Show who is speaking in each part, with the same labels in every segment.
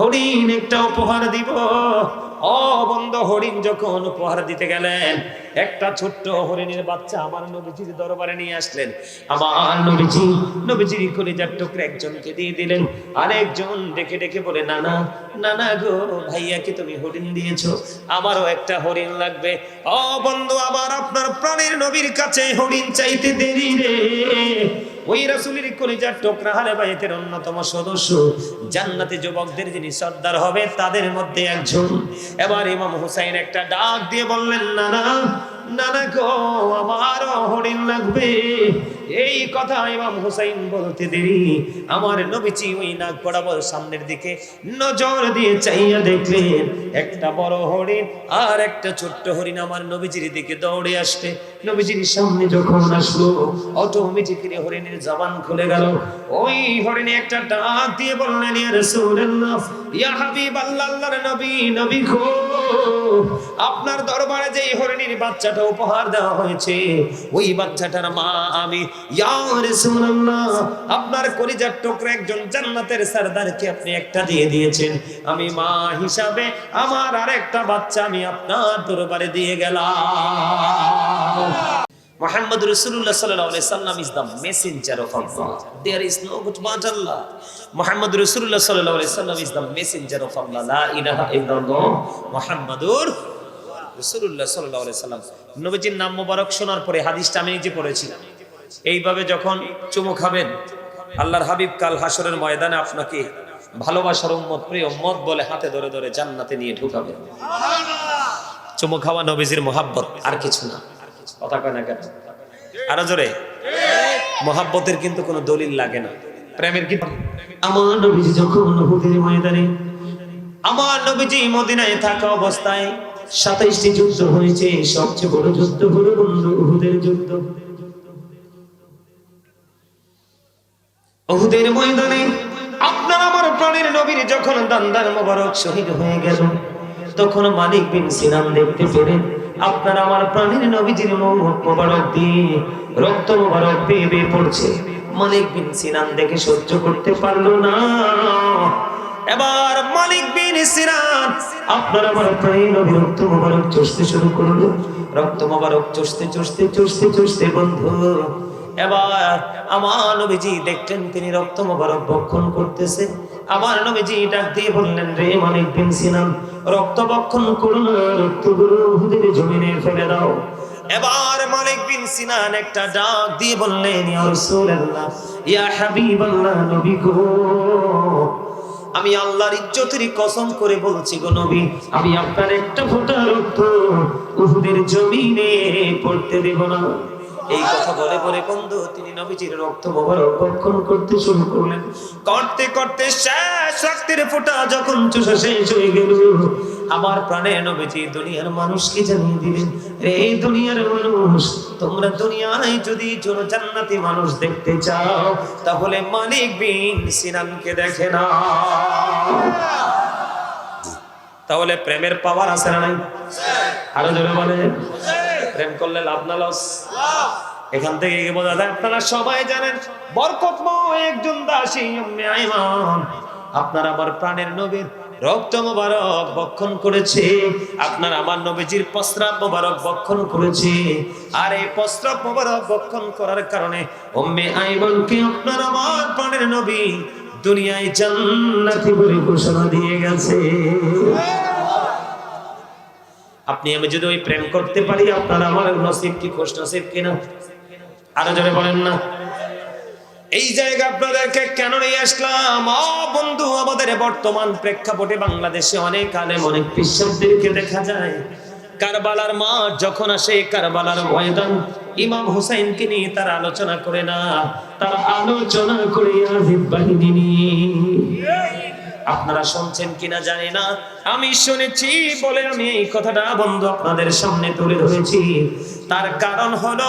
Speaker 1: হরিণ একটা উপহার দিব। ও বন্ধ, হরিণ যখন উপহার দিতে গেলেন, একটা ছোট্ট হরিণের বাচ্চা আমার নবীজির দরবারে নিয়ে আসলেন। আমার নবীজি, নবীজির কলিজার টুকরে একজনকে দিয়ে দিলেন। আরেকজন ডেকে ডেকে বলে, নানা নানা গো, ভাইয়া কি তুমি হরিণ দিয়েছ? আমারও একটা হরিণ লাগবে। ও বন্ধু, আবার আপনার প্রাণের নবীর কাছে হরিণ চাইতে দেরি রে। ওই রাসুলের কলিজার টোকরা হালে বাইতের অন্যতম সদস্য। জান্নাতি যুবকদের যিনি সর্দার হবে, তাদের মধ্যে একজন। এবার ইমাম হুসাইন একটা ডাক দিয়ে বললেন না না আমারও হরিণ লাগবে। এই কথা ইমাম হুসাইন বলতে দেরি। আমার ওই নাক বরাবর সামনের দিকে নজর দিয়ে চাইয়া দেখলেন, একটা বড় হরিণ আর একটা ছোট্ট হরিণ আমার নবীজির দিকে দৌড়ে আসতে। নবীজির সামনে যখন আসলো অটোমেটিক্যালি হরিণের জবান খুলে গেল। ওই হরিণে একটা ডাক দিয়ে বললেন, ইয়া রাসূলুল্লাহ, ইয়া হাবিব আল্লাহর নবী নবী গো। আপনার দরবারে যে হরিণীর বাচ্চাটা উপহার দেওয়া হয়েছে, ওই বাচ্চাটার মা আমি আপনার কলিজার টুকরা একজন জান্নাতের সারদারকে আপনি একটা দিয়ে দিয়েছেন। আমি মা হিসাবে আমার আর একটা বাচ্চা আমি আপনার দরবারে দিয়ে গেলাম। Muhammad Rasulullah sallallahu alaihi wasallam is the messenger of Allah. There is no but but Allah. Muhammad Rasulullah sallallahu alaihi wasallam is the messenger of Allah. La ilaha illallah Muhammadur Rasulullah sallallahu alaihi wasallam. নবীজির নাম মোবারক শোনার পরে হাদিসটা আমি নিজে পড়েছিলাম এইভাবে যখন চুমু খাবেন আল্লাহর হাবিব কাল হাসরের ময়দানে আপনাকে ভালোবাসার উম্মত প্রিয় উম্মত বলে হাতে ধরে ধরে জান্নাতে নিয়ে ঢুকাবেন চুমু খাওয়া নবীজির মোহাব্বত আর কিছু না কথা কয় না কেন? আরও জোরে। মোহাব্বতের কিন্তু কোনো দলিল লাগে না। প্রেমের কি আমার নবীজি যখন উহুদের ময়দানে আমার নবীজি মদিনায় থাকা অবস্থায় সাতাইশটি যুদ্ধ হয়েছে সবচেয়ে বড় যুদ্ধ হলো বন্ধু উহুদের যুদ্ধ। উহুদের ময়দানে আপনার আমার প্রাণের নবীর যখন দান্দার মোবারক শহীদ হয়ে গেল তখন মালিক বিন সিনান দেখতে পেলেন। আপনার আমার প্রাণের নবীজির মুখ মোবারক দিয়ে রক্ত মোবারক বেয়ে বেয়ে পড়ছে। মালিক বিন সিনান দেখে সহ্য করতে পারল না। এবার মালিক বিন সিনান আপনার আমার প্রাণের নবী রক্ত মোবারক চষতে শুরু করল। রক্ত মোবারক চষতে চষতে চষতে চষতে বন্ধু, এবার আমার নবীজি দেখলেন তিনি রক্ত মোবারক বক্ষণ করতেছে। আমার নবীজি ডাক দিয়ে বললেন, রে মালিক বিন সিনান রক্ত বক্ষণ করুন, রক্তগুলো হুদের জমিনে ফেলে দাও। এবার মালিক বিন সিনান একটা ডাক দিয়ে বললেন, ইয়া রাসূলুল্লাহ, ইয়া হাবিবাল্লাহ, নবী গো, আমি আল্লাহর ইজ্জতের কসম করে বলছি গো নবী, আমি আপনার একটা ফোঁটা রক্ত উহুদের জমিনে পড়তে দেব না। এই কথা বলে বলে বন্ধু, তিনি নবীজির রক্ত মোবারক করতে শুরু করলেন। করতে করতে শেষ রক্তের ফোঁটা যখন চুষা শেষ হয়ে গেল, আমার প্রাণে নবীজি দুনিয়ার মানুষকে জানিয়ে দিলেন, রে দুনিয়ার মানুষ, তোমরা দুনিয়ায় যদি জন জান্নাতি মানুষ দেখতে চাও, তাহলে মালিক বিন সিনানকে দেখে না তাহলে প্রেমের পাওয়ার আছে না নাই? আরও জোরে বলে প্রেম করলে লাভ না লস? এখান থেকে কি বোঝা যায়? আপনারা সবাই জানেন বরকতময় একজন দাসী উম্মে আইমান। আপনার আমার প্রাণের নবীর রক্ত মোবারক বক্ষণ করেছে। আপনার আমার নবীজির প্রস্রাব মোবারক বক্ষণ করেছে। আর এই প্রস্রাব মোবারক বক্ষণ করার কারণে উম্মে আইমানকে আপনার আমার প্রাণের নবী দুনিয়ায় জান্নাতি বলে ঘোষণা দিয়ে গেছে। আপনি আমি যদি ওই প্রেম করতে পারি, আপনার আমার নসিব কি খোশ নসিব কিনা? আরও জোরে বলেন না। এই জায়গা আপনাদেরকে কেন নিয়ে আসলাম? বন্ধু, আমাদের বর্তমান প্রেক্ষাপটে বাংলাদেশে অনেক আলেম, অনেক কৃষকদেরকে দেখা যায়। কারবালার মাঠ যখন আসে, কারবালার ময়দান, ইমাম হুসাইনকে নিয়ে তারা আলোচনা করে না, তারা আলোচনা করে আজিব বাহিনী নিয়ে। আপনারা শুনছেন কিনা জানি না। আমি শুনেছি, বলে আমি এই কথাটা বন্ধু আপনাদের সামনে তুলে ধরেছি। তার কারণ হলো,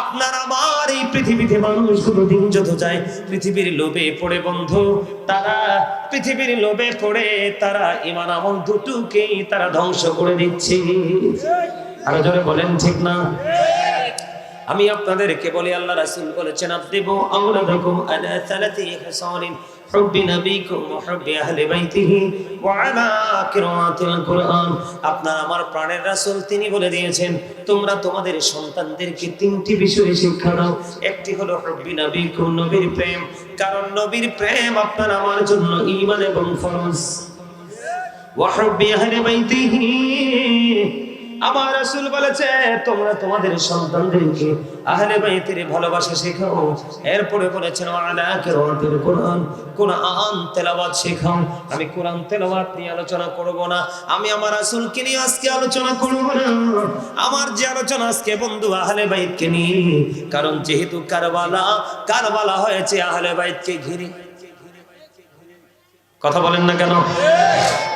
Speaker 1: আপনার আমার এই পৃথিবীতে মানুষগুলো দিন যত যায়, পৃথিবীর লোভে পড়ে বন্ধু, তারা পৃথিবীর লোভে পড়ে, তারা ইমান আমল দুটোকেই তারা ধ্বংস করে দিচ্ছে। আরও জোরে বলেন, ঠিক না? আমি আপনাদেরকে বলি, আল্লাহ রাসূল বলেছেন আদিবু আওলাদাকুম আলা সালাতি হিসানিন। حب نبيكم وحب أهل بيته وعلى قراءة القرآن আপনার আমার প্রাণের রাসূল তিনি বলে দিয়েছেন তোমরা তোমাদের সন্তানদেরকে তিনটি বিষয়ে শিক্ষা দাও একটি হলো হব্বি নবীকুম নবীর প্রেম কারণ নবীর প্রেম আপনার আমার জন্য ঈমান এবং ফরজ ওয়াহব্বি আহলে বাইতিহি আমার রাসূল বলেছে, তোমরা তোমাদের সন্তানদেরকে আহলে বাইতের ভালোবাসা শেখাও। এরপরে বলেছেন আলা কিরাতের কোরআন। কোরআন তেলাওয়াত শেখাও। আমি কোরআন তেলাওয়াত নিয়ে আলোচনা করব না। আমি আমার রাসূলকে নিয়ে আজকে আলোচনা করব না। আমার যে আলোচনা আজকে বন্ধু আহলে বাইতকে নিয়ে, কারণ যেহেতু কারবালা কারবালা হয়েছে আহলে বাইতকে ঘিরে। কথা বলেন না কেন?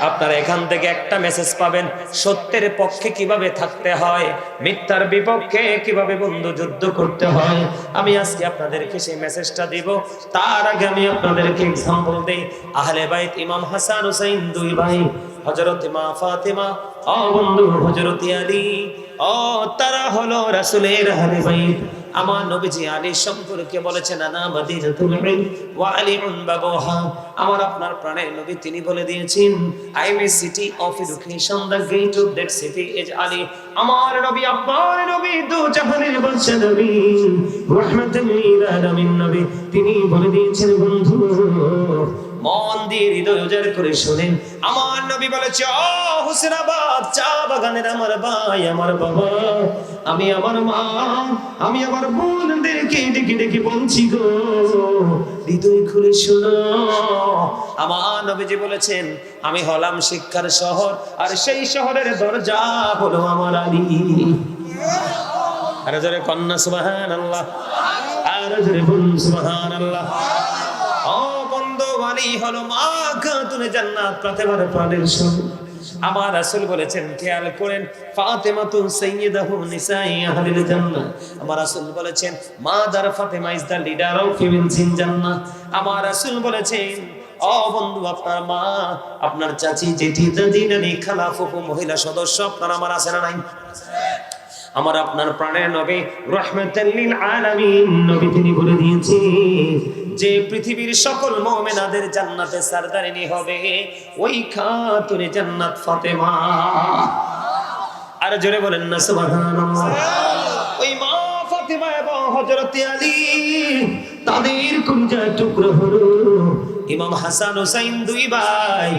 Speaker 1: আপনারা এখান থেকে একটা মেসেজ পাবেন, সত্যের পক্ষে কীভাবে থাকতে হয়, মিথ্যার বিপক্ষে কীভাবে বন্ধু যুদ্ধ করতে হয়, আমি আজকে আপনাদেরকে সেই মেসেজটা দিব। তার আগে আমি আপনাদেরকে এক্সাম্পল দেই। আহলে বাইত ইমাম হাসান হুসাইন দুই ভাই, হযরত মা ফাতেমা, ও বন্ধু হযরত আলী, ও তারা হলো রাসূলের আহলে বাইত। আমার নবীজি আলী সম্পর্কে বলেছেন, আনা মাদিনাতুল ইলম ওয়া আলিউন বাবুহা। আমার আপনার প্রাণের নবী তিনি বলে দিয়েছেন I am a city of education the gate of that city is Ali আমার নবী, আপনার নবী, দু জাহানের বাদশা নবী রাহমাতুল লিল আলামিন নবী। তিনি বলে দিয়েছেন, বন্ধু মন দিয়ে হৃদয় উজাড় করে শুনেন। আমার নবী বলেছে, ও হুসেনাবাদ, চা বাগানের আমার ভাই, আমার বাবা। আমি আমার মা, আমি আমার বোনদেরকে ডেকে ডেকে বলছি গো, হৃদয় খুলে শোনো। আমার নবীজি বলেছেন, আমি হলাম শিক্ষার শহর, আর সেই শহরের দরজা হলো আমার আলী। আরে জোরে কন্যা সুবহান আল্লাহ আরে জোরে বলুন সুবহান আল্লাহ বন্ধু হলো মা খাতুনে জান্নাত প্রতিবার প্রাণের সঙ্গে আমার রাসূল বলেছেন, খেয়াল করেন ফাতেমা সাইয়্যিদাহু নিসাই আহলিল জান্নাহ। আমার রাসূল বলেছেন, mother Fatima is the leader of females in জান্নাহ। আমার রাসূল বলেছেন, ও বন্ধু, আপনার মা, আপনার চাচি, জেঠি, দাদি, নানি, খালা, ফুফু, মহিলা সদস্য, আপনার আমার আছে না নাই? আমার আপনার প্রাণের নবী রহমাতাল লিল আলামিন, নবী তিনি বলে দিয়েছেন যে পৃথিবীর সকল মোমেনাদের জান্নাতে সারদারিনি হবে, ওই খাতুনে জান্নাত ফাতেমা। আর জোরে বলেন না, সুবহানাল্লাহ। ওই মা ফাতেমা এবং হযরত আলী, তাদের কুঞ্জা টুকরো হলো ইমাম হাসান হুসাইন দুই ভাই।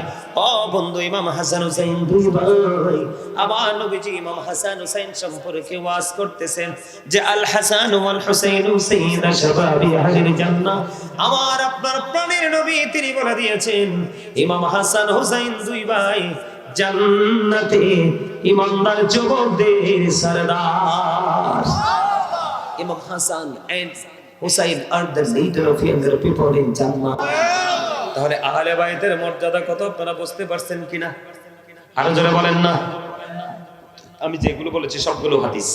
Speaker 1: ও বন্ধু, ইমাম হাসান হুসাইন দুই ভাই। আবার নবীজি ইমাম হাসান হুসাইন সম্পর্কে ওয়াজ করতেছেন যে, আল হাসান ওয়াল হুসাইন সাইয়্যিদা শাবাবি আহলিল জান্নাহ। আমার আপনার প্রাণের নবী তিনি বলে দিয়েছেন, ইমাম হাসান হুসাইন দুই ভাই, জান্নাতে ইমানদার যুবকদের সরদার। ইমাম Hasan and Hussain are the leader of younger people in জান্নাহ তাহলে আহলে বাইতের মর্যাদা কত? আপনারা বুঝতে পারছেন কিনা? আরও জোরে বলেন না। আমি যেগুলো বলেছি সবগুলো হাদিস।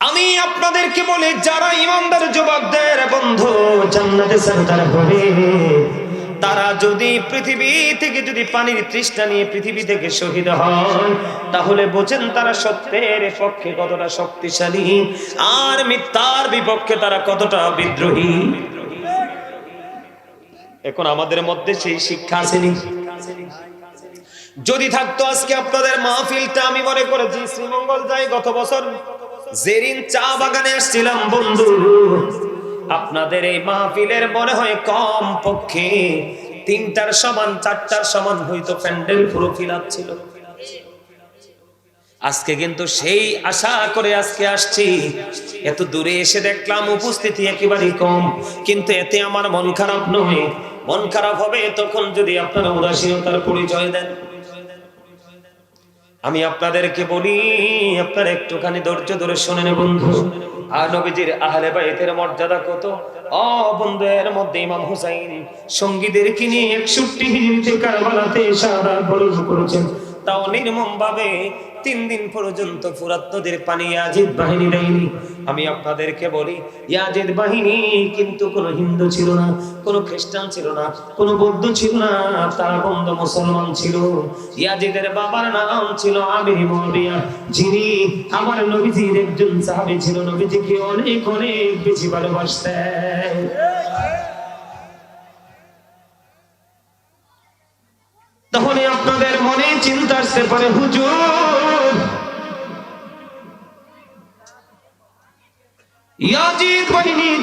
Speaker 1: আমি আপনাদেরকে বলে, যারা ইমানদার যুবকদের বন্ধু, জান্নাতে সরদার হবে তারা যদি পৃথিবী থেকে যদি পানির তৃষ্ণা নিয়ে পৃথিবী থেকে শহীদ হয় তাহলে বোঝেন তারা সত্যের পক্ষে কতটা শক্তিশালী, আর মিথ্যার বিপক্ষে তারা কতটা বিদ্রোহী। এখন আমাদের মধ্যে সেই শিক্ষা আসেনি। যদি থাকতো আজকে আপনাদের মাহফিলটা, আমি মনে করেছি শ্রীমঙ্গল যাই, গত বছর জেরিন চা বাগানে আসছিলাম, বন্ধু। আপনাদের এই মাহফিলের মনে হয় কম পক্ষে তিনটার সমান, চারটার সমান হয়তো প্যান্ডেল পুরো ফিল ছিল। আজকে কিন্তু সেই আশা করে আজকে আসছি। এত দূরে এসে দেখলাম উপস্থিতি একেবারেই কম। কিন্তু এতে আমার মন খারাপ নয়। মন খারাপ হবে তখন যদি আপনারা উদাসীনতার পরিচয় দেন। আমি আপনাদেরকে বলি, আপনারা একটুখানি ধৈর্য ধরে শোনেন বন্ধু। আর নবীজির আহলে বাইতের মর্যাদা কত? অবন্ধের মধ্যে ইমাম হুসাইন সঙ্গীদেরকে নিয়ে একষট্টি কারবালাতে সারা বরণ করেছেন? তাও নির্মম ভাবে তিন দিন পর্যন্ত ফুরাত নদীর পানি ইয়াজিদ বাহিনী দেয়নি। আমি আপনাদেরকে বলি, ইয়াজিদ বাহিনী কিন্তু কোনো হিন্দু ছিল না, কোনো খ্রিস্টান ছিল না, কোনো বৌদ্ধ ছিল না, তারা বন্ধ মুসলমান ছিল। ইয়াজিদের বাবার নাম ছিল আমির মুয়াবিয়া যিনি আমার নবীজির একজন সাহাবী ছিল। নবীজিকে অনেক অনেক বেশি ভালোবাসতেন। তাহলে আপনাদের মনে চিন্তা আসতে পারে হুজুর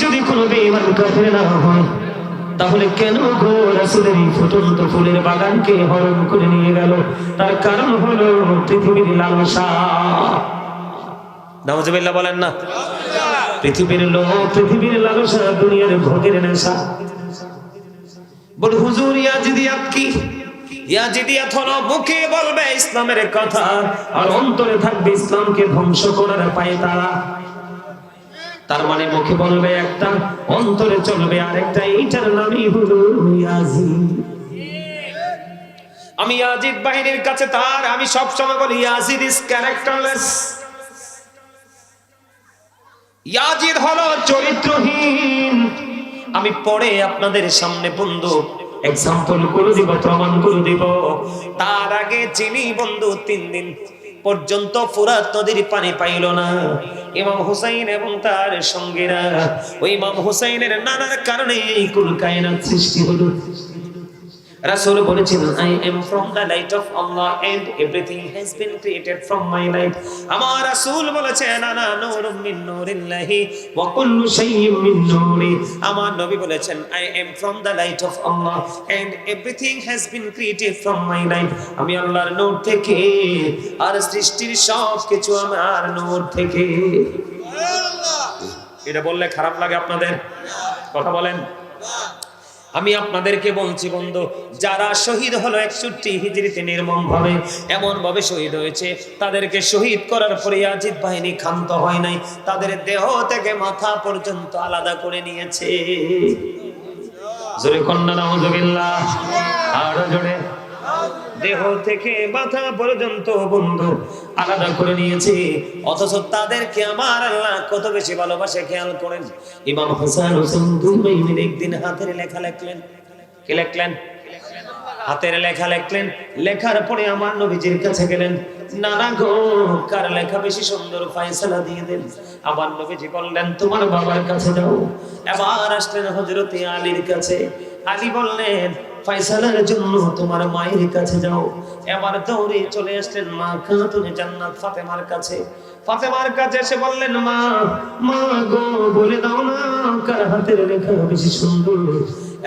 Speaker 1: যদি কোনো বেঈমান না হয়, তাহলে কেন এই ফুটন্ত ফুলের বাগানকে হরণ করে নিয়ে গেল? তার কারণ হলো পৃথিবীর লালসা। বলেন না। পৃথিবীর পৃথিবীর লালসা দুনিয়ার ভোগের নেশা। হুজুর বলবে ইসলামের কথা, আর অন্তরে থাকবে ইসলামকে ধ্বংস করার পায়ে তারা। তার মানে মুখে বলবে একটা, অন্তরে চলবে আরেকটা, এইটার নামই হলো ইয়াজিদ। আমি ইয়াজিদ বাহিনীর কাছে তার, আমি সব সময় বলি, ইয়াজিদ ইজ ক্যারেক্টারলেস ইয়াজিদ হলো চরিত্রহীন। আমি পরে আপনাদের সামনে বন্ধু এক্সাম্পল করে দিব, প্রমাণ করে দিব। তার আগে চিনি বন্ধু, তিন দিন পর্যন্ত ফুরাত নদীর পানি পাইল না। ইমাম হুসাইন এবং তার সঙ্গীরা, ওই ইমাম হুসাইনের নানার কারণে এই কুল কায়নাত সৃষ্টি হলো। রাসূল বলেছেন I am from the light of Allah and everything has been created from my light আমার রাসূল বলেছেন আনা নূরুম মিন নূরিল্লাহি ওয়া কুল্লু শাইইন মিন নূরি। আমার নবী বলেছেন I am from the light of Allah and everything has been created from my light আমি আল্লাহর নূর থেকে আর সৃষ্টির সব কিছু আমার নূর থেকে। এটা বললে খারাপ লাগে আপনাদের? কথা বলেন। আমি আপনাদেরকে বলছি বন্ধু, যারা শহীদ হলো একষট্টি হিজড়িতে নির্মম ভাবে এমন ভাবে শহীদ হয়েছে, তাদেরকে শহীদ করার পরে আজিদ বাহিনী ক্ষান্ত হয় নাই, তাদের দেহ থেকে মাথা পর্যন্ত আলাদা করে নিয়েছে। জোরে কন্যা আরও জোরে। দেহ থেকে মাথা পর্যন্ত বন্ধু। আলাদা করে নিয়েছে। অথচ তাদেরকে আমার আল্লাহ কত বেশি ভালোবাসে, খেয়াল করেন। ইমাম হাসান হোসেন দুই ভাই একদিন হাতের লেখা লেখলেন। কি লেখলেন? হাতের লেখা লেখলেন। লেখার পরে আমার নবীজির কাছে গেলেন। নানা গো, কার লেখা বেশি সুন্দর ফয়সালা দিয়ে দেন। আমার নবীজি বললেন, তোমার বাবার কাছে যাও। এবার আসলেন আলীর কাছে। আলী বললেন ফয়সালার জন্য তোমার মায়ের কাছে যাও। এবার দৌড়ে চলে আসলেন মা খাতুনে জান্নাত ফাতেমার কাছে। ফাতেমার কাছে এসে বললেন, মা মা গো, বলে দাও না, কার হাতের লেখা বেশি সুন্দর?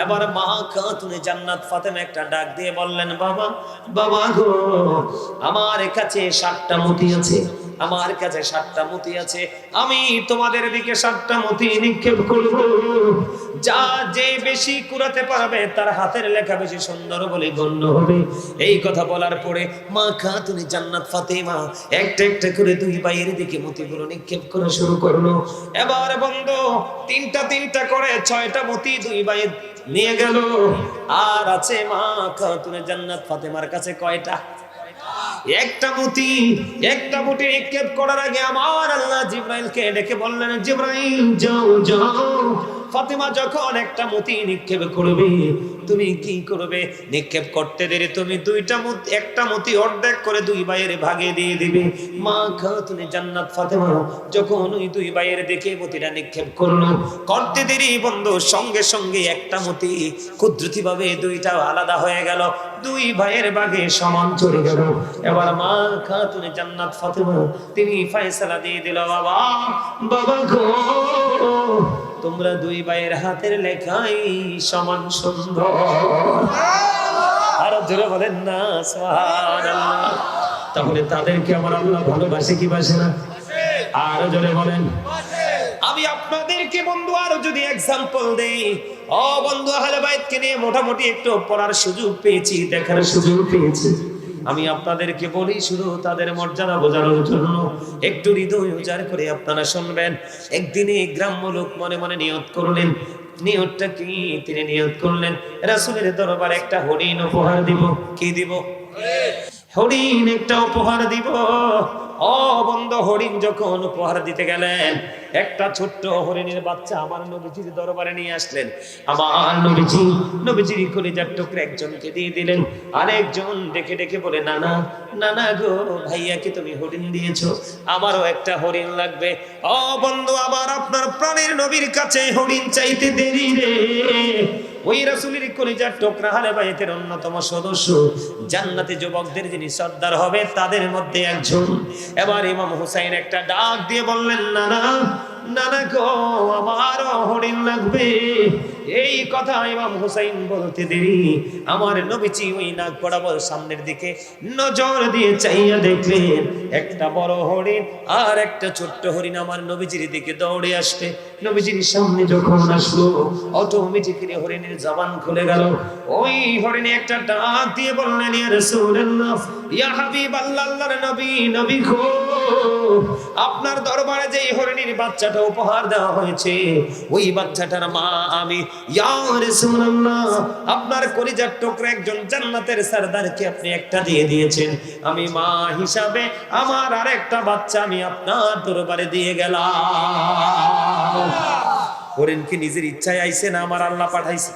Speaker 1: এবার মা খাতুনে জান্নাত ফাতেমা একটা ডাক দিয়ে বললেন, বাবা বাবা গো, আমার কাছে সাতটা মতি আছে। আমার কাছে সাতটা মতি আছে, আমি তোমাদের দিকে সাতটা মতি নিক্ষেপ করব। যা যে বেশি কুড়াতে পারবে, তার হাতের লেখা বেশি সুন্দর বলে গণ্য হবে। এই কথা বলার পরে, মা খাতুনে জান্নাত ফাতেমা একটা একটা করে দুই ভাইয়ের দিকে মতিগুলো নিক্ষেপ করা শুরু করল। এবার বন্ধ, তিনটা তিনটা করে ছয়টা মতি দুই ভাইয়ের নিয়ে গেল। আর আছে মা খাতুনে জান্নাত ফাতেমার কাছে কয়টা? একটা মতি একটা মুটি নিক্ষেপ করার আগে আমার আল্লাহ জিব্রাইলকে ডেকে বললেন, জিব্রাইল, যাও যাও। ফাতেমা যখন একটা মতি নিক্ষেপ করবে তুমি কি করবে? নিক্ষেপ করতে দেরি, তুমি দুইটা মতি, একটা মতি অর্ধেক করে দুই ভাইয়ের ভাগে দিয়ে দিবে। মা খাতুনে জান্নাত ফাতেমা যখন ওই দুই ভাইয়ের দেখে মতিটা নিক্ষেপ করল, করতে দেরি বন্ধু, সঙ্গে সঙ্গে একটা মতি কুদরতি ভাবে দুইটা আলাদা হয়ে গেল। দুই ভাইয়ের ভাগে সমান চলে গেল। এবার মা খাতুনে জান্নাত ফাতেমা, তিনি ফয়সালা দিয়ে দিল, বাবা বাবা গো। তোমরা দুই ভাইয়ের হাতের লেখাই সমান সুন্দর। আরও জোরে বলেন না তাহলে তাদেরকে আমার আল্লাহ ভালোবাসে কি বাসে না? আরও জোরে বলেন। আমি আপনাদেরকে বন্ধু, আরও যদি এক্সাম্পল দেই। ও বন্ধু, আহলে বাইতকে নিয়ে মোটামুটি একটু পড়ার সুযোগ পেয়েছি, দেখার সুযোগ পেয়েছি। আমি আপনাদেরকে বলি, শুধু তাদের মর্যাদা বোঝানোর জন্য একটু হৃদয় উজাড় করে আপনারা শুনবেন। একদিনে গ্রাম্য লোক মনে মনে নিয়ত করলেন। নিয়তটা কি? তিনি নিয়ত করলেন, রাসূলের দরবারে একটা হরিণ উপহার দিব। কি দিব? হরিণ একটা উপহার দিব। ও বন্ধ, হরিণ যখন উপহার দিতে গেলেন, একটা ছোট্ট হরিণের বাচ্চা আমার নবীজির দরবারে নিয়ে আসলেন। আমার নবীজি, নবীজির কলিজার টুকরে একজনকে দিয়ে দিলেন। আরেকজন ডেকে ডেকে বলে, নানা নানা গো ভাইয়াকে তুমি হরিণ দিয়েছ? আমারও একটা হরিণ লাগবে। ও বন্ধু, আবার আপনার প্রাণের নবীর কাছে হরিণ চাইতে দেরি রে। ওই রাসুলের কলিজার টোকরা হালে বাইতের অন্যতম সদস্য। জান্নাতি যুবকদের যিনি সর্দার হবে, তাদের মধ্যে একজন। এবার ইমাম হুসাইন একটা ডাক দিয়ে বললেন, নানা নানা গো, আমারও হরিণ লাগবে। এই কথা ইমাম হুসাইন বলতে দেরি। আমার নবীজি ওই নাক বরাবর সামনের দিকে নজর দিয়ে চাইয়া দেখলেন, একটা বড় হরিণ আর একটা ছোট্ট হরিণ আমার নবীজির দিকে দৌড়ে আসতে। নবীজির সামনে যখন আসলো অটোমেটিক্যালি হরিণের জবান খুলে গেল। ওই হরিণে একটা ডাক দিয়ে বললেন, ইয়া রাসূলুল্লাহ, ইয়া হাবিবাল্লাহ আল্লাহর নবী নবী গো, আপনার দরবারে যে হরিণীর বাচ্চাটা উপহার দেওয়া হয়েছে, ওই বাচ্চাটার মা আমি আপনার টুকরা একজন জান্নাতের আপনি একটা দিয়ে দিয়েছেন। আমি মা হিসাবে আমার আরেকটা বাচ্চা আমি আপনার দরবারে দিয়ে গেলাম। হরিণ কি নিজের ইচ্ছায় আইছে না আমার আল্লাহ পাঠাইছে?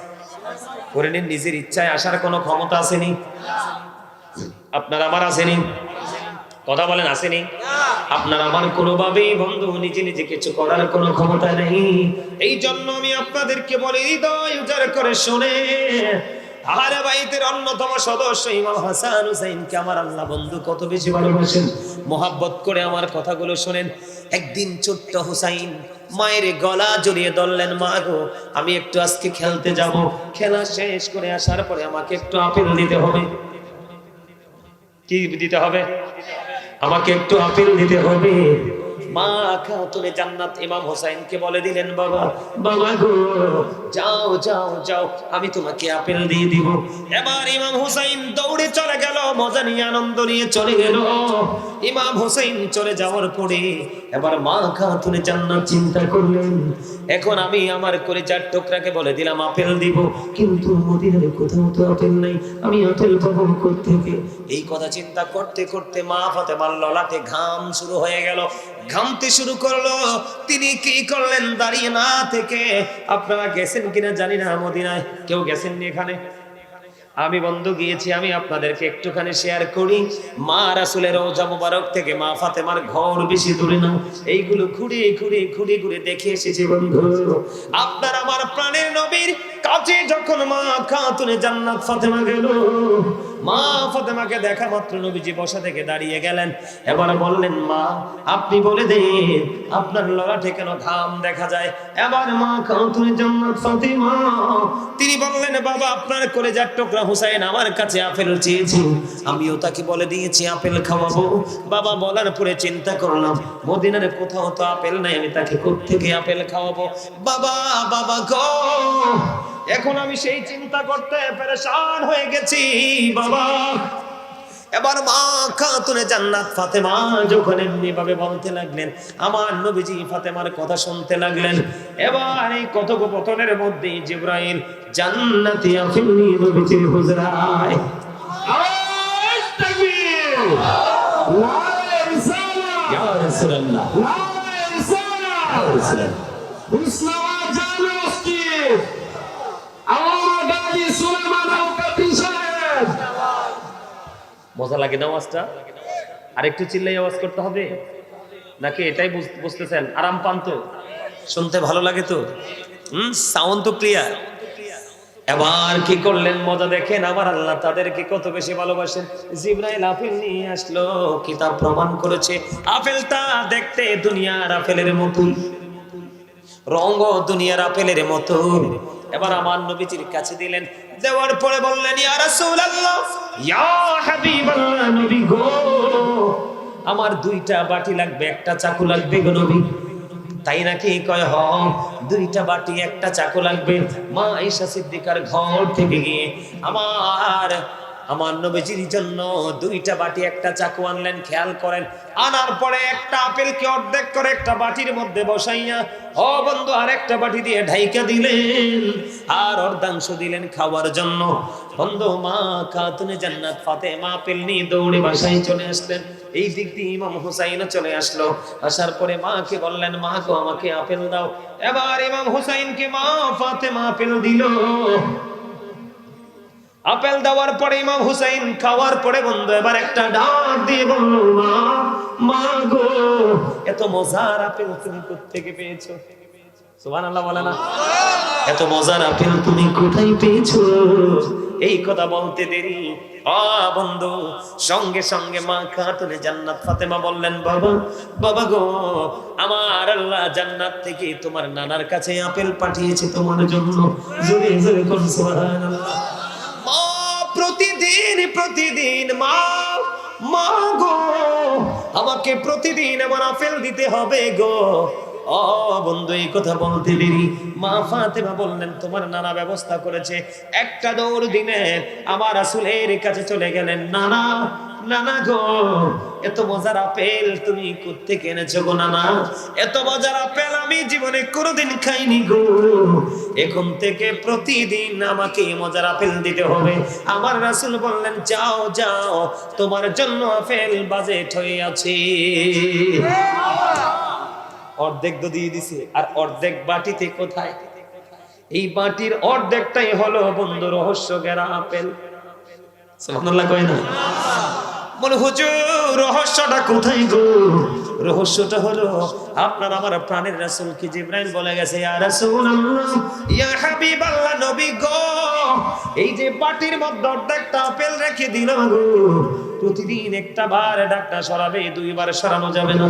Speaker 1: হরিণের নিজের ইচ্ছায় আসার কোনো ক্ষমতা আসেনি আপনার আমার আসেনি কথা বলেন, আসেনি? আপনার আমার কোনোভাবেই বন্ধু, নিজে নিজে কিছু করার কোনো ক্ষমতা নেই। এই জন্য আমি আপনাদেরকে বলি, হৃদয় উজাড় করে শুনে অন্যতম সদস্য হাসান আমার বন্ধু কত বেশি করে আমার কথাগুলো শোনেন। একদিন হুসাইন মায়ের গলা মা গো, আমি একটু আজকে খেলতে যাব। খেলা শেষ করে আসার পরে আমাকে একটু আপেল দিতে হবে। কি দিতে হবে? আমাকে একটু আপিল দিতে হবে। মা খাতুনে জান্নাত ইমাম হোসাইনকে বলে দিলেন, বাবা। বাবা গো, যাও যাও যাও, আমি তোমাকে আপেল দিয়ে দিব। এবার ইমাম হোসাইন দৌড়ে চলে গেল, মজা নিয়ে আনন্দ নিয়ে চলে গেল। ইমাম চলে যাওয়ার পরে এবার মা খাতুনে জান্নাত চিন্তা করলেন। এখন আমি আমার করে চার টুকরাকে বলে দিলাম, আপেল দিব। কিন্তু মদিনারে কোথাও তো আপেল নাই, আমি আপেল পাবো থেকে এই কথা চিন্তা করতে করতে মা ফাতেমার ললাটে ঘাম শুরু হয়ে গেল। ঘামতে শুরু করল। তিনি কি করলেন? দাঁড়িয়ে না থেকে আপনারা গেছেন কিনা জানি না মদিনায়। কেউ গেছেন এখানে? আমি বন্ধু গিয়েছি, আমি আপনাদেরকে একটুখানি শেয়ার করি। মা রাসুলের রোজা মুবারক থেকে মা ফাতেমার ঘর বেশি দূরে না। এইগুলো ঘুরে ঘুরে ঘুরে ঘুরে দেখে এসেছি বন্ধু। আপনার আমার প্রাণের নবীর কাছে যখন মা খাতুনে জান্নাত ফাতেমা গেল, মা ফাতেমাকে দেখা মাত্র নবীজি বসা থেকে দাঁড়িয়ে গেলেন। এবার বললেন, মা, আপনি বলে দেন, আপনার ললাটে কেন ঘাম দেখা যায়? এবার মা খাতুনে জান্নাত ফাতেমা, তিনি বললেন, বাবা, আপনার করে কলেজার টুকরা হুসাইন আমার কাছে আপেল চেয়েছি। আমিও তাকে বলে দিয়েছি, আপেল খাওয়াবো। বাবা বলার পরে চিন্তা করলাম, মদিনার কোথাও তো আপেল নাই, আমি তাকে কোত্থেকে আপেল খাওয়াবো? বাবা বাবা গো, এখন আমি সেই চিন্তা করতে পেরেশান হয়ে গেছি। বাবা এবার মা খাতুনে জান্নাত ফাতেমা যখন এমনি ভাবে বলতে লাগলেন আমার নবীজি ফাতেমার কথা শুনতে লাগলেন এবার এই কথোপকথনের মধ্যে জিব্রাইল জান্নাতি আফিনি নবীজির হুজরায়।
Speaker 2: আওয়াজ তাকবীর। নারে রিসালাত
Speaker 1: ইয়া রাসূলুল্লাহ।
Speaker 2: নারে রিসালাত
Speaker 1: মজা লাগে না আওয়াজটা আর একটু চিল্লাই আওয়াজ করতে হবে? নাকি এটাই বুঝ- বুঝতেছেন? আরাম পান তো? শুনতে ভালো লাগে তো? হুম সাউন্ড তো ক্লিয়ার এবার কি করলেন? মজা দেখেন আমার আল্লাহ তাদেরকে কত বেশি ভালোবাসেন। জিব্রাইল আপেল নিয়ে আসলো, কিতাব প্রমাণ করেছে। আপেলটা দেখতে দুনিয়ার আপেলের মতন রঙ দুনিয়ার আপেলের মতো এবার আমার নবীজির কাছে দিলেন। দেওয়ার পরে বললেন ইয়া রাসূলুল্লাহ ইয়া হাবিবাল্লাহ নবী গো। আমার দুইটা বাটি লাগবে একটা চাকু লাগবে গো নবী। তাই নাকি কয় হ দুইটা বাটি একটা চাকু লাগবে। মা ঈশা সিদ্দিকার ঘর থেকে গিয়ে আমার আমার নবীজির জন্য দুইটা বাটি, একটা চাকু আনলেন, খেয়াল করেন। আনার পরে একটা আপেলকে অর্ধেক করে একটা বাটির মধ্যে বসাইয়া, ও বন্ধু আর একটা বাটি দিয়ে ঢাইকা দিলেন আর অর্ধাংশ দিলেন খাওয়ার জন্য। বন্ধু, মা খাতুনে জান্নাত ফাতেমা আপেল নিয়ে দৌড়ে বাসায় চলে আসলেন। এই দিক দিয়ে ইমাম হুসাইনও চলে আসলো। আসার পরে মাকে বললেন, মা গো, আমাকে আপেল দাও। এবার ইমাম হুসাইনকে মা ফাতেমা আপেল দিল। আপেল দেওয়ার পরে ইমাম হুসাইন খাওয়ার পরে বন্ধু, এবার একটা ডাক দিয়ে বলল, মা মা গো, এত মজার আপেল তুমি কোথেকে পেয়েছ? সুবহানাল্লাহ বলে না। এত মজার আপেল তুমি কোথায় পেয়েছ? এই কথা বলতে দেরি। বন্ধু, সঙ্গে সঙ্গে মা খাতুনে জান্নাত ফাতেমা বললেন, বাবা বাবা গো, আমার আল্লাহ জান্নাত থেকে তোমার নানার কাছে আপেল পাঠিয়েছে তোমার জন্য। জোরে জোরে কোন, সুবহানাল্লাহ। প্রতিদিন প্রতিদিন মা মা আমাকে প্রতিদিন আমার আপেল দিতে হবে গো। ও বন্ধু, এই কথা বলতে দেরি। মা ফাতেমা বললেন, তোমার নানা ব্যবস্থা করেছে। একটা দৌড় দিনে আমার আসলের কাছে চলে গেলেন। নানা নানা গো। এত মজার আপেল তুমি কোত্থেকে এনেছো গো নানা এত মজার আপেল আমি জীবনে কোনোদিন খাইনি গো। এখন থেকে প্রতিদিন আমাকে মজার আপেল দিতে হবে। আমার রাসূল বললেন, যাও যাও, তোমার জন্য আপেল বাজেট হয়ে আছে। অর্ধেক তো দিয়ে দিছে, আর অর্ধেক বাটিতে কোথায়? এই বাটির অর্ধেকটাই হলো বন্ধু রহস্য গেরা আপেল। সুবহানাল্লাহ কয় না? বলে, হুজুর, রহস্যটা কোথায় গো? রহস্যটা হলো, আপনার আমার প্রাণের রাসুল কি জিব্রাইল বলে গেছে, ইয়া রাসূলুল্লাহ, ইয়া হাবিবাল্লাহ নবী গো, এই যে বাটির মধ্যে অর্ধেকটা আপেল রেখে দিলাম গো প্রতিদিন একটা বার ডাকটা সরাবে, দুইবার সরানো যাবে না।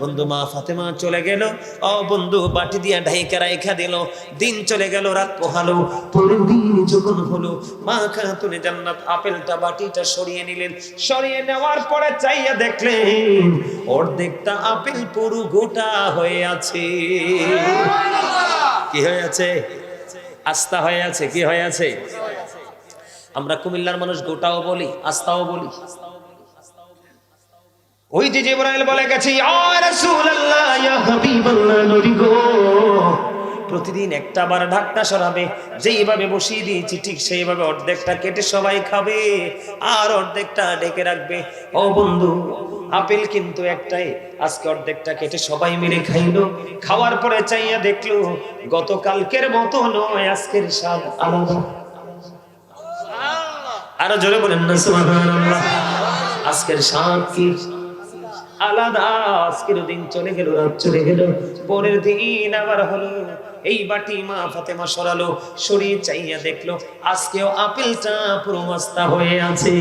Speaker 1: বন্ধু মা ফাতেমা চলে গেল। ও বন্ধু, বাটি দিয়া ঢাইকা রাইখা দিল। দিন চলে গেল, রাত পোহালো। পরের দিন যখন হলো, মা খাতুনে জান্নাত আপেলটা, বাটিটা সরিয়ে নিলেন। সরিয়ে নেওয়ার পরে চাইয়া দেখলেন, অর্ধেকটা আপেল পুরো গোটা হয়ে আছে। কি হয়ে আছে? আস্থা হয়ে আছে, কি হয়ে আছে? আমরা কুমিল্লার মানুষ গোটাও বলি আস্তাও বলি। ওই যে জিবরাইল বলে গেছে প্রতিদিন একটা বার ঢাকনা সরাবে, যেইভাবে বসিয়ে দিয়েছি, ঠিক সেইভাবে অর্ধেকটা কেটে সবাই খাবে, আর অর্ধেকটা ডেকে রাখবে। ও বন্ধু, আপেল কিন্তু একটাই, আজকে অর্ধেকটা কেটে সবাই মিলে খাইলো। খাওয়ার পরে চাইয়া দেখল, গতকালকের মতো নয়, আজকের স্বাদ আলাদা। আরও জোরে বলেন না, সুবহানাল্লাহ। আজকের স্বাদ কি? আলাদা, আজকের দিন চলে গেল, রাত চলে গেল, পরের দিন আবার হলো। এই বাটি মা ফাতেমা সরালো সরিয়ে চাইয়া দেখল, আজকেও আপেলটা পুরো মাস্তা হয়ে আছে।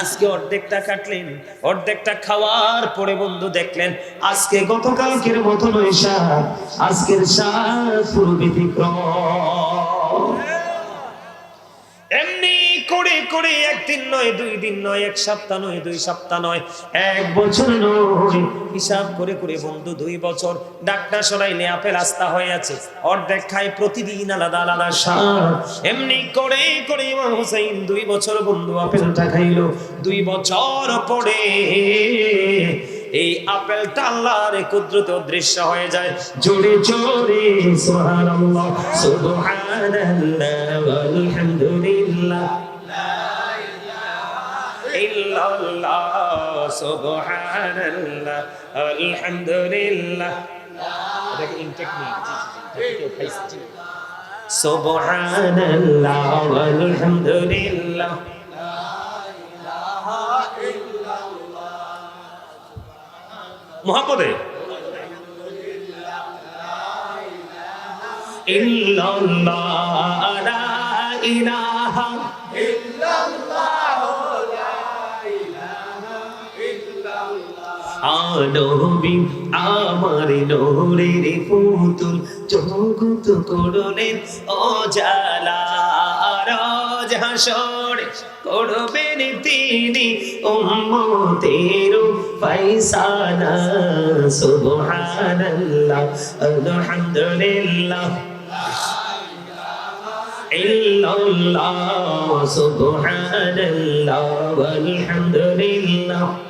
Speaker 1: আজকে অর্ধেকটা কাটলেন, অর্ধেকটা খাওয়ার পরে বন্ধু দেখলেন, আজকে গতকালকের মতো নয় স্বাদ আজকের স্বাদ পুরো ব্যতিক্রম এমনি করে করে, একদিন নয়, দুই দিন নয়, এক সপ্তাহ নয়, দুই সপ্তাহ নয়, এক বছর নয়। হিসাব করে করে বন্ধু, দুই বছর। ডাক্তার সরাইলে আপেল আস্থা হয়ে আছে। অর্ধেক খায় প্রতিদিন আলাদা আলাদা স্বাদ এমনি করে করে ইমাম হুসাইন দুই বছর বন্ধু আপেলটা খাইলো। দুই বছর পরে এই আপেলটা আল্লাহর কুদরত অদৃশ্য হয়ে যায়। জোরে জোরে, সুবহানাল্লাহ সুবহানাল্লাহ সুবহানাল্লাহ আলহামদুলিল্লাহ। সুবহানাল্লাহ আলহামদুলিল্লাহ। মোহাম্মদে। ইল্লাল্লাহ লা ইলাহা আনবী, আমার নোরের পুতুল জগত করলেন অজালা রাজ হাসরে করবেন তিনি উম্মতের ফাইসালা সুবহানাল্লাহ, আলহামদুলিল্লাহ। ওয়ালহামদুলিল্লাহ ইল্লাল্লাহ লা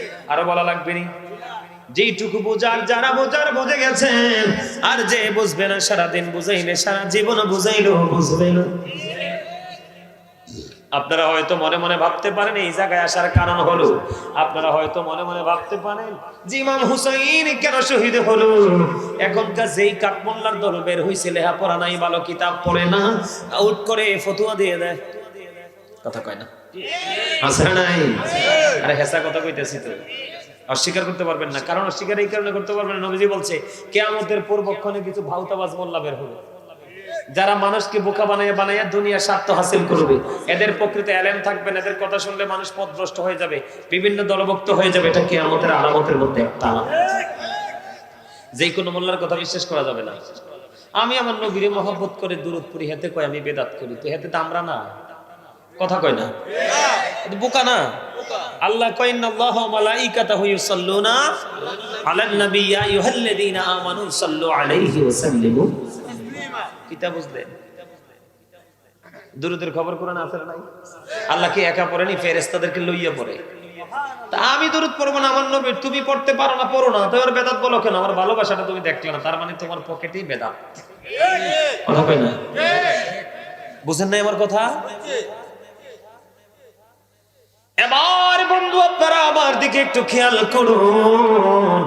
Speaker 1: আরও বলা লাগবে নি? যেইটুকু বোঝার, যারা বোঝার বুঝে গেছেন, আর যে বুঝবে না, সারাদিন বুঝাইলে, সারা জীবন বুঝাইলেও বুঝবে না। আপনারা হয়তো মনে মনে ভাবতে পারেন, এই জায়গায় আসার কারণ হলো, আপনারা হয়তো মনে মনে ভাবতে পারেন, যে ইমাম হুসাইন কেন শহীদ হলো? এখনকার যেই কাঠমোল্লার দল বের হয়েছে লেহা পড়া নাই, ভালো কিতাব পড়ে না, আউট করে ফতুয়া দিয়ে দেয়। কথা কয় না? আছে নাই? আরে হেসা কথা কইতেছি তো। অস্বীকার করতে পারবেন না। কারণ অস্বীকার এই কারণে করতে পারবেন না। নবীজি বলছে, কেয়ামতের পূর্বক্ষণে কিছু ভাউতাবাজ মোল্লা বের হবে। যারা মানুষকে বোকা বানাইয়া বানাইয়া দুনিয়া স্বার্থ হাসিল করবে। এদের প্রকৃত এলেন থাকবেন এদের কথা শুনলে মানুষ পথভ্রষ্ট হয়ে যাবে। বিভিন্ন দলভুক্ত হয়ে যাবে। এটা কেয়ামতের আলামতের মধ্যে একটা যে কোনো মোল্লার কথা বিশ্বাস করা যাবে না। আমি আমার নবীরে মহব্বত করে দূরত করি হেতে কয়, আমি বেদাত করি। তো হেতে তো আমরা না। কথা কয় না? বোকা না? আল্লাহ কয় ইন্নাল্লাহ ওয়া মালাইকাতাহু ইউসাল্লুনা আলান নবী ইয়া আইয়ুহাল্লাযীনা আমানু সাল্লু আলাইহি ওয়া সাল্লিমু কিতাব বুঝলেন? দুরুদের খবর কোরআন আছে না নাই? আল্লাহ কি একা পড়েনি? ফেরেশতাদেরকে লইয়া পড়ে। তা আমি দরুদ পড়ব না আমার নবীর। তুমি পড়তে পারো না পড়ো না। তোমার বেদাত বলো কেন? আমার ভালোবাসাটা তুমি দেখলে না তার মানে তোমার পকেটেই বেদাত। কথা কই না? বুঝেন নাই আমার কথা? এবার বন্ধু, আপনারা আমার দিকে একটু খেয়াল করুন।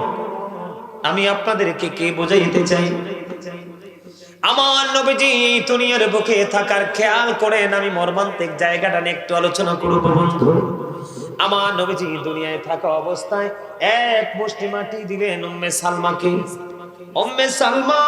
Speaker 1: আমি আপনাদেরকে কে বোঝাইতে চাই? আমার নবীজি দুনিয়ার বুকে থাকার খেয়াল করেন, আমি মর্মান্তিক জায়গাটা নিয়ে একটু আলোচনা করব বন্ধু। আমার নবীজি দুনিয়ায় থাকা অবস্থায় এক মুষ্টি মাটি দিলেন উম্মে সালমাকে। উম্মে সালমা